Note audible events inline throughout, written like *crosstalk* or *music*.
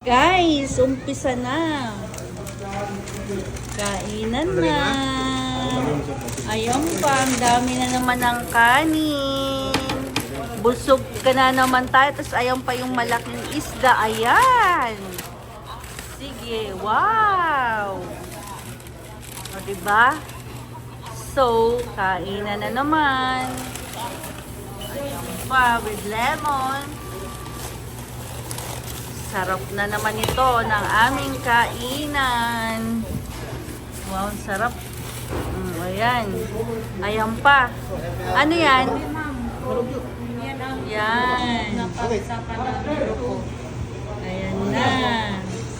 Guys, umpisa na. Kainan na. Ayun pa, ang dami na naman ng kanin. Busog ka na naman tayo, tapos ayun pa yung malaking isda. Ayan. Sige, wow. O, diba? So, kainan na naman. Ayun pa, with lemon. Sarap na naman ito ng aming kainan. Wow, sarap. Mm, ayan. Ayan pa. Ano yan? Yan ang Yan. Ayan na.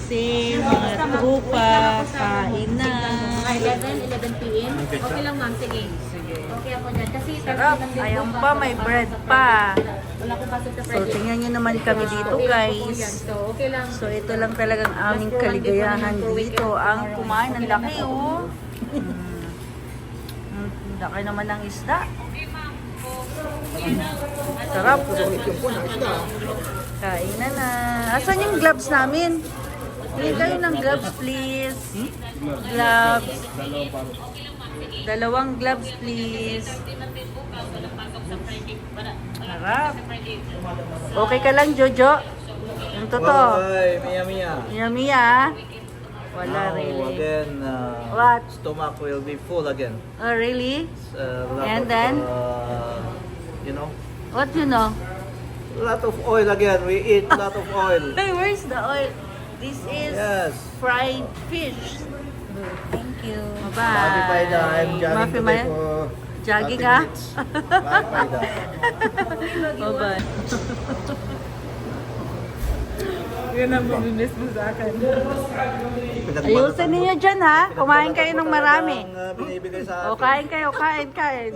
Si mga trupa, kain na. Mga 11, 11 p.m. Okay lang ma'am, sige. Sige. Okay ako dyan. Sarap. Ayan pa, may bread pa. So, tingnan nyo naman kami dito, guys. So, ito lang talagang aming kaligayahan dito. Ang kumain, ang laki, oh. Mm. Mm, Laki naman ng isda. Sarap. Kain na na. Asan yung gloves namin? Bili kayo ng gloves, please. Gloves. Dalawang gloves, please. Sarap. Okay ka lang, Jojo? Yung totoo. Ay, Mia Mia. Yummy, ah. Wala Now, really. again, uh, What? stomach will be full again. Oh, really? Lot And of, then? uh, you know, What you know? lot of oil again. We eat *laughs* lot of oil. Where's the oil? This is Yes. fried fish. Thank you. Bye. Mami Paida, I'm jogging Mafi today Maya? for Jogging 30 ka? minutes. Mami Paida. *laughs* Bye-bye. *laughs* Yun ang mabimis mo sa akin. Ayusin ninyo dyan ha. Kumain kayo ng marami. Ang, binibigay sa O, akin. kain kayo, kain, kain.